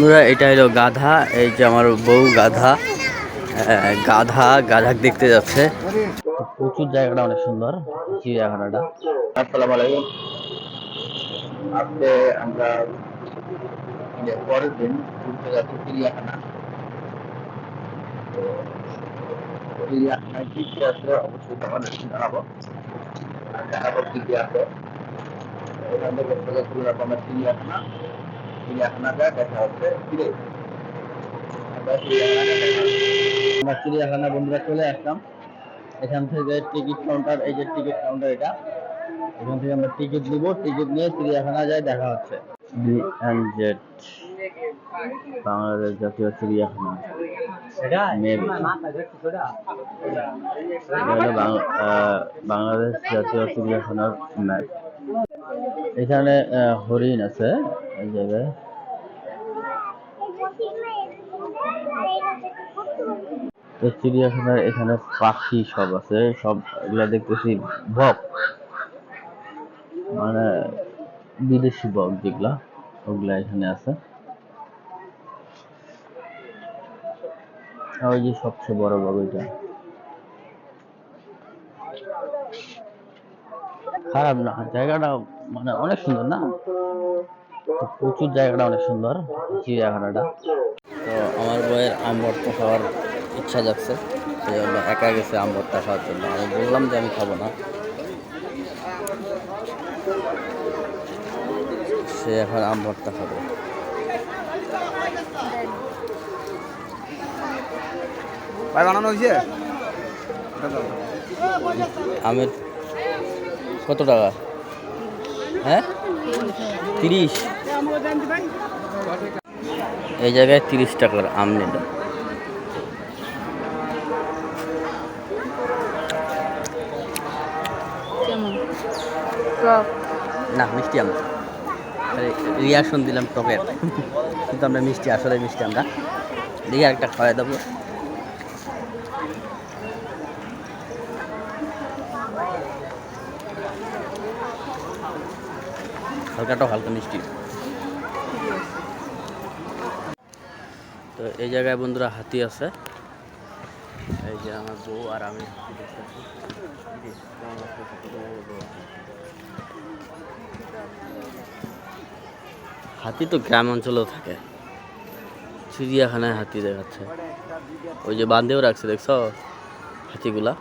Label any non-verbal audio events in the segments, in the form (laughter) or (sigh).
বন্ধুরা, এটা হলো গাধা, এই যে আমার বউ গাধা গাধা গাধা দেখতে যাচ্ছে। প্রচুর জায়গাটা অনেক সুন্দর, চিড়িয়াখানাটা। আসসালামু আলাইকুম। আজকে আমরা পরের দিন ঘুরতে যাচ্ছি চিড়িয়াখানা। চিড়িয়াখানায় কি কি আছে অবশ্যই জানাব। দেখাবো কি কি আছে। থেকে চিড়িয়াখানা। চিড়িয়াখানাটা দেখা হচ্ছে ফিরে আমরা চিড়িয়াখানা বন্ধুরা চলে আসলাম। এখান থেকে টিকিট কাউন্টার এই যে টিকিট কাউন্টার এটা এখান থেকে আমরা টিকিট নিব। টিকিট নিয়ে চিড়িয়াখানা দেখা হচ্ছে। বাংলাদেশ জাতীয় চিড়িয়াখানা। বাংলাদেশ জাতীয় চিড়িয়াখানার ম্যাপ এখানে হরিণ আছে। তো চিড়িয়াখানার এখানে পাখি সব আছে, সব এগুলা দেখতেছি বক। মানে বিদেশি বক যেগুলা, ওগুলা এখানে আছে। ওই যে সবচেয়ে বড় বক ওইটা। খারাপ না, জায়গাটা মানে অনেক সুন্দর না? প্রচুর জায়গাটা অনেক সুন্দর চিড়িয়াখানাটা। তো আমার বইয়ের আম ভর্তা খাওয়ার ইচ্ছা যাচ্ছে সেই জন্য একা গেছে আম ভর্তা খাওয়ার জন্য। আমি বললাম যে আমি খাব না। সে এখন আম ভর্তা খাবে। ভাই বানানো হয়েছে? আমের কত টাকা? হ্যাঁ? তিরিশ। এই জায়গায় তিরিশ টাকার আম নিল না মিষ্টি আম রিয়াকশন দিলাম টকের। কিন্তু আমরা মিষ্টি আসলে মিষ্টি আমরা। দেখি একটা খাওয়াই দেবো। হালকাটাও হালকা মিষ্টি। তো এই জায়গায় বন্ধুরা হাতি আছে। এই যে আমার বউ আর আমি। হাতি তো গ্রাম অঞ্চলেও থাকে। চিড়িয়াখানায় হাতি দেখাচ্ছে। ওই যে বাঁধেও রাখছে, দেখছ? হাতিগুলা।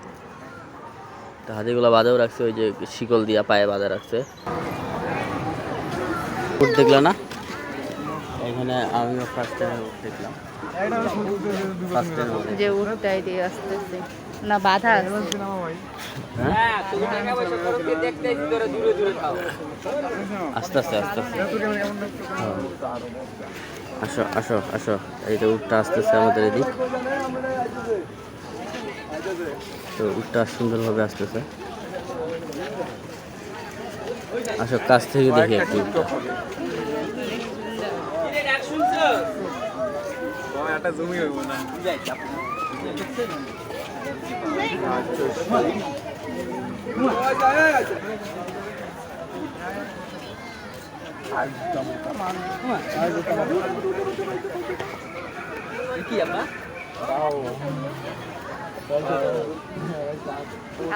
তো হাতিগুলা বাঁধেও রাখছে, ওই যে শিকল দিয়া পায়ে বাঁধা রাখছে। দেখলা না? এখানে আমিও ফার্স্ট টাইম দেখলাম। যে উঠটাই দিয়ে আসতেছে। না, বাধা আস্তে আস্তে আস্তে হ্যাঁ। আসো আসো আসো। এই তো উঠটা আসতেছে আমাদের এদিক। তো উঠটা সুন্দরভাবে আসতেছে। আসো, কাছ থেকে দেখি একটু উটটা একটা জমি হইব না।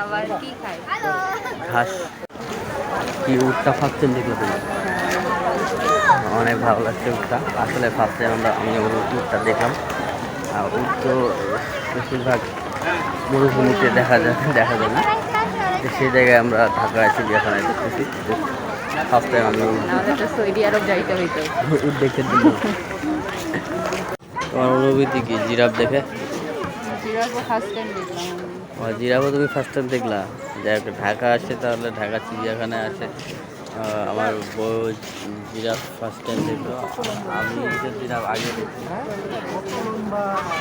আবার কি খায়? ঘাস। কি উটটা ফাঁকছেন দেখলে তুমি অনেক ভালো লাগছে উটটা। আসলে ফার্স্ট টাইম আমরা আমি উটটা দেখলাম আর উট তো বেশিরভাগ মরুভূমিতে দেখা যায় দেখা যায় না। তো সেই জায়গায় আমরা ঢাকায় চিড়িয়াখানায় দেখতেছি। ফার্স্ট টাইম আমি সৌদি আরব যাইতে হইতো। উট দেখে দিল তোমার অনুভূতি কি? জিরাফ দেখে? জিরাফও তুমি ফার্স্ট টাইম দেখলা? যাই ঢাকা আসে তাহলে ঢাকা চিড়িয়াখানায় আসে। আমার বউ জিরাফ ফার্স্ট টাইম দেখল আমি তো জিরাফ আগে দেখছি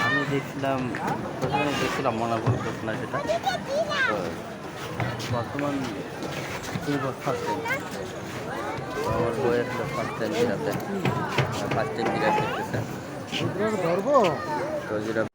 আমি দেখছিলাম প্রথমে দেখছিলাম মনে করতে না সেটা তো বর্তমান ফার্স্ট টাইম আমার বউয়ের ফার্স্ট টাইম জিরাফে ফার্স্ট টাইম জিরাফ দেখতেছে। তো জিরাফ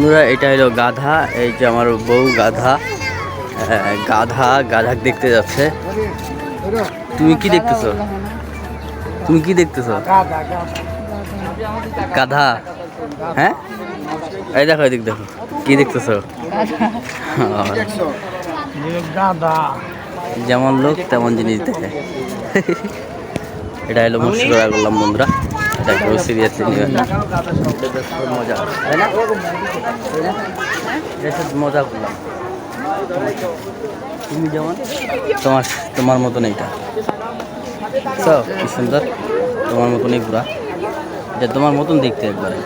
বন্ধুরা এটা হলো গাধা এই যে আমার বউ গাধা। গাধা গাধা দেখতে যাচ্ছে। তুমি কি দেখতেছো? তুমি কি দেখতেছো? গাধা। হ্যাঁ? এই দেখো এদিক দেখো কি দেখতেছো? যেমন লোক তেমন জিনিস দেখে। এটা হলো মুর্শিদাবাদ করলাম বন্ধুরা। এটা কেউ সিরিয়াসলি নেবেন মজা মজা করলাম তুমি যেমন তোমার তোমার মতন এইটা। সব কি সুন্দর, তোমার মতনই ঘোরা। এটা তোমার মতন দেখতে একবারে।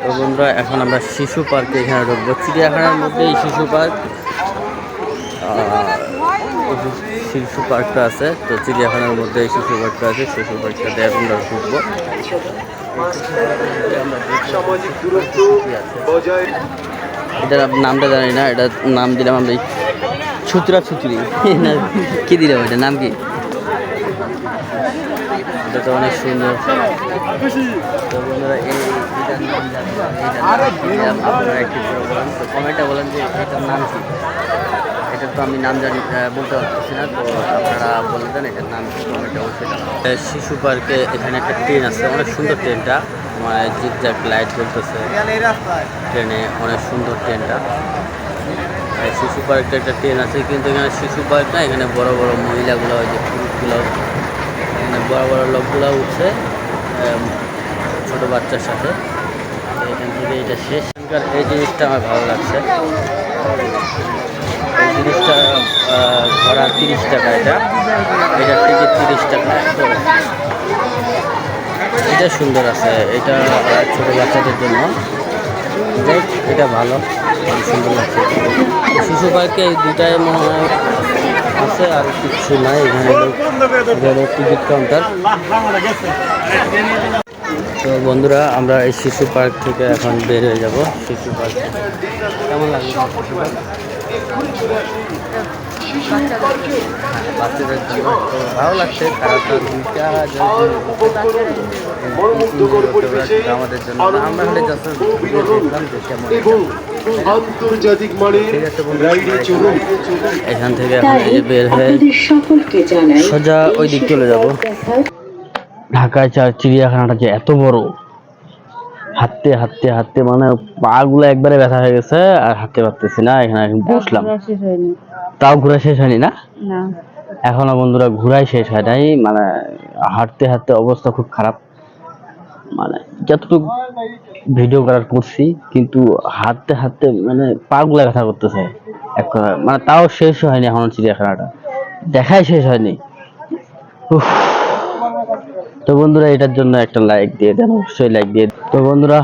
তো বন্ধুরা এখন আমরা শিশু পার্কে এখানে ঢুকবো। চিড়িয়াখানার মধ্যে এই শিশু পার্ক। শিশু পার্কটা আছে। তো চিড়িয়াখানার মধ্যে এই শিশু পার্কটা আছে। শিশু পার্কটাতে এখন আমরা ঢুকবো। এটার নামটা জানি না। এটা নাম দিলাম আমরা ছুতরা ছুচুরি না (laughs) কি দিলাম এটা? নাম কি? এটা তো অনেক সুন্দর। তো বন্ধুরা এই এটার নাম জানি না, এটার নাম কি দিলাম? আপনারা একটু বলেন। তো কমেন্টে বলেন যে এটার নাম কি। এটার তো আমি নাম জানি বলতে পারছি না তো আপনারা বলে দেন এটার নাম কি কমেন্টে অবশ্যই শিশু পার্কে এখানে একটা ট্রেন আছে অনেক সুন্দর ট্রেনটা। মানে জিগজ্যাগ লাইট জ্বলতেছে ট্রেনে অনেক সুন্দর ট্রেনটা। আর শিশু পার্কটা একটা ট্রেন আছে কিন্তু এখানে শিশু পার্ক না এখানে বড় বড় মহিলাগুলো ওই যে পুরুষগুলো বড় বড় লোকগুলো উঠছে ছোট বাচ্চার সাথে। এখান থেকে এটা শেষ। এই জিনিসটা আমার ভালো লাগছে। এই জিনিসটা ভাড়া তিরিশ টাকা এটা। এটার টিকিট তিরিশ টাকা। এটা সুন্দর আছে, এটা ছোট বাচ্চাদের জন্য। এটা ভালো, সুন্দর লাগছে। শিশু পার্কে এই দুটাই মনে হয় আছে, আর কিছু নাই, এখানে এখানে টিকিট কাউন্টার। তো বন্ধুরা, আমরা এই শিশু পার্ক থেকে এখন বের হয়ে যাব। শিশু পার্ক। কেমন পার্ক? বাচ্চাদের ভালো লাগছে দুইটা মনোমুগ্ধকর পরিবেশে এবং আন্তর্জাতিক। রাইডে চলুন। এখান থেকে এখন এই যে বের হয়ে সোজা ওই দিক চলে যাব। ঢাকায় চার চিড়িয়াখানাটা যে এত বড়। হাঁটতে হাঁটতে হাঁটতে মানে পা গুলো একবারে ব্যথা হয়ে গেছে আর হাঁটতে পারতেছি না এখানে এখন বসলাম। তাও ঘোরা শেষ হয়নি না? না। এখনও বন্ধুরা ঘোরাই শেষ হয় নাই মানে হাঁটতে হাঁটতে অবস্থা খুব খারাপ। মানে যতটুকু ভিডিও করার করছি, কিন্তু হাঁটতে হাঁটতে মানে পা গুলা ব্যথা করতেছে। এক কথায় মানে তাও শেষ হয়নি এখনও চিড়িয়াখানাটা। দেখাই শেষ হয়নি। তো বন্ধুরা, এটার জন্য একটা লাইক দিয়ে দেন, অবশ্যই লাইক দিয়ে তো বন্ধুরা,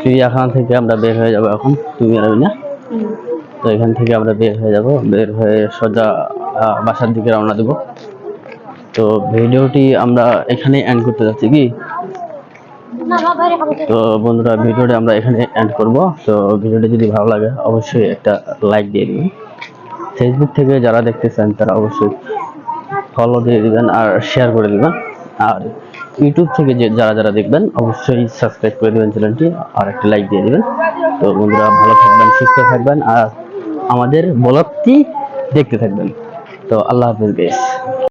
চিড়িয়াখানা থেকে আমরা বের হয়ে যাব এখন। তুমি আর না? তো এখান থেকে আমরা বের হয়ে যাব। বের হয়ে সোজা বাসার দিকে রওনা দেব। তো ভিডিওটি আমরা এখানে এন্ড করতে যাচ্ছি, কি? তো বন্ধুরা, ভিডিওটা আমরা এখানে এন্ড করব। তো ভিডিওটা যদি ভালো লাগে, অবশ্যই একটা লাইক দিয়ে দিবেন। ফেসবুক থেকে যারা দেখতেছেন, তারা অবশ্যই ফলো দিয়ে দিবেন আর শেয়ার করে দিবেন। আর ইউটিউব থেকে যে যারা যারা দেখবেন, অবশ্যই সাবস্ক্রাইব করে দিবেন চ্যানেলটি আর একটা লাইক দিয়ে দিবেন। তো বন্ধুরা, ভালো থাকবেন, সুস্থ থাকবেন আর আমাদের ব্লগটি দেখতে থাকবেন। তো আল্লাহ হাফিজ গাইস